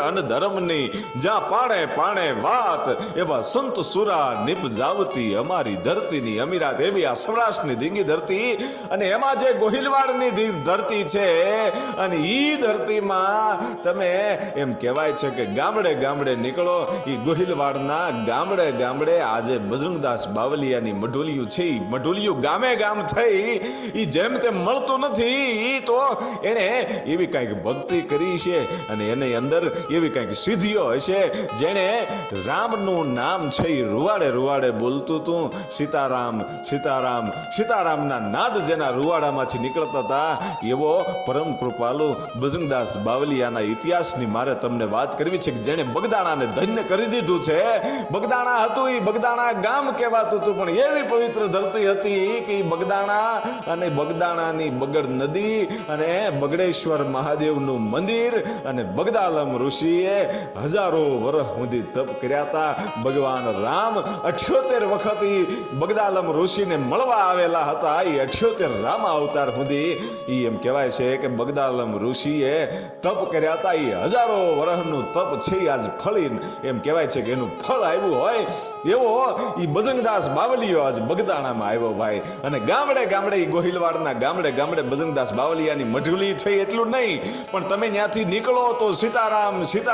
અન ધર્મની જ્યાં પાણે પાણે વાત, એવા સંત સુરા નિપજાવતી અમારી ધરતીની અમીરાત. એવી આ સૌરાષ્ટ્રની ધીંગી ધરતી અને એમાં જે ગોહિલવાડની ધરતી છે, અને ઈ ધરતીમાં તમે એમ કહેવાય છે કે ગામડે ગામડે નીકળો, ઈ ગોહિલવાડના ગામડે ગામડે આજે બજરંગદાસ બાવલિયાની મઢોલિયું છે, ઈ મઢોલિયું ગામે ગામ થઈ, ઈ જેમ તેમ મળતું નથી ઈ તો એણે એવી કાંઈક ભક્તિ કરી છે, અને એની અંદર એવી કંઈક સિદ્ધિઓ હશે જેણે રામનું નામ છે એ રૂવાડે રૂવાડે બોલતું હતું સીતારામ સીતારામ, સીતારામના નાદ જેના રૂવાડામાંથી નીકળતા હતા, એવો પરમ કૃપાલુ બજરંગદાસ બાવલિયાના ઇતિહાસની મારે તમને વાત કરવી છે કે જેણે બગદાણાને ધન્ય કરી દીધું છે. બગદાણા હતું એ બગદાણા ગામ કહેવાતું હતું, પણ એવી પવિત્ર ધરતી હતી કે એ બગદાણા અને બગદાણાની બગડ નદી અને બગડેશ્વર મહાદેવનું મંદિર અને બગદાલમ ઋષિએ હજારો વર્ષ સુધી તપ કર્યા હતા. ભગવાન રામ અઠ્યોતેર વખત બગદાલમ ઋષિને મળવા આવેલા હતા. એ અઠ્યોતેર રામ અવતાર સુધી એ એમ કહેવાય છે કે બગદાલમ ઋષિએ તપ કર્યા હતા. એ હજારો વર્ષનું તપ છે આજ ફળીને. એમ કહેવાય છે કે એનું ફળ આવ્યું હોય એવો એ બજરંગદાસ બાવલીયો આજ બગદાણામાં આવ્યો ભાઈ. અને ગામડે ગામડે એ ગોહિલવાડના ગામડે ગામડે બજરંગદાસ બાવલિયાની મઢુલી થઈ એટલું નહીં. પણ તમે ત્યાંથી નીકળો તો સીતારામ સીતા